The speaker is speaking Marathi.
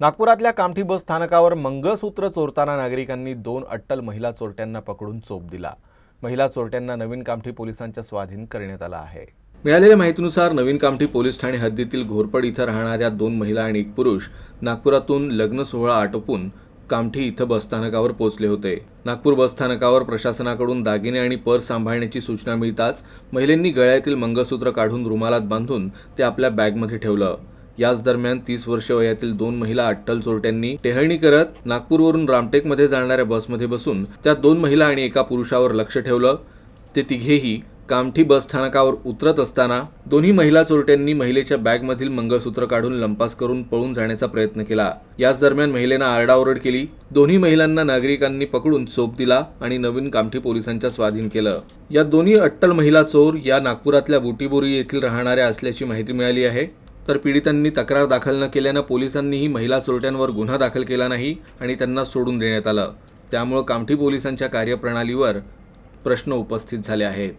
नागपुरातल्या कामठी बस स्थानकावर मंगळसूत्र चोरताना नागरिकांनी दोन अट्टल महिला चोरट्यांना पकडून चोप दिला. महिला चोरट्यांना नवीन कामठी पोलिसांच्या स्वाधीन करण्यात आला आहे. मिळालेल्या माहितीनुसार नवीन कामठी पोलीस ठाणे हद्दीतील घोरपड इथं राहणाऱ्या दोन महिला आणि एक पुरुष नागपुरातून लग्न सोहळा आटोपून कामठी इथं बसस्थानकावर पोहोचले होते. नागपूर बसस्थानकावर प्रशासनाकडून दागिने आणि पर्स सांभाळण्याची सूचना मिळताच महिलांनी गळ्यातील मंगळसूत्र काढून रुमालात बांधून ते आपल्या बॅगमध्ये ठेवलं. याच दरम्यान तीस वर्ष वयातील दोन महिला अट्टल चोरट्यांनी टेहळणी करत नागपूरवरून रामटेकमध्ये जाणाऱ्या बसमध्ये बसून त्या दोन महिला आणि एका पुरुषावर लक्ष ठेवलं. ते तिघेही कामठी बस स्थानकावर उतरत असताना दोन्ही महिला चोरट्यांनी महिलेच्या बॅगमधील मंगळसूत्र काढून लंपास करून पळून जाण्याचा प्रयत्न केला. याच दरम्यान महिलेनं आरडाओरड केली. दोन्ही महिलांना नागरिकांनी पकडून चोप दिला आणि नवीन कामठी पोलिसांच्या स्वाधीन केलं. या दोन्ही अट्टल महिला चोर या नागपुरातल्या बुटीबोरी येथील राहणाऱ्या असल्याची माहिती मिळाली आहे. तर पीडितांनी तक्रार दाखल न केल्यानं पोलिसांनीही महिला चोरट्यांवर गुन्हा दाखल केला नाही आणि त्यांना सोडून देण्यात आलं. त्यामुळं कामठी पोलिसांच्या कार्यप्रणालीवर प्रश्न उपस्थित झाले आहेत.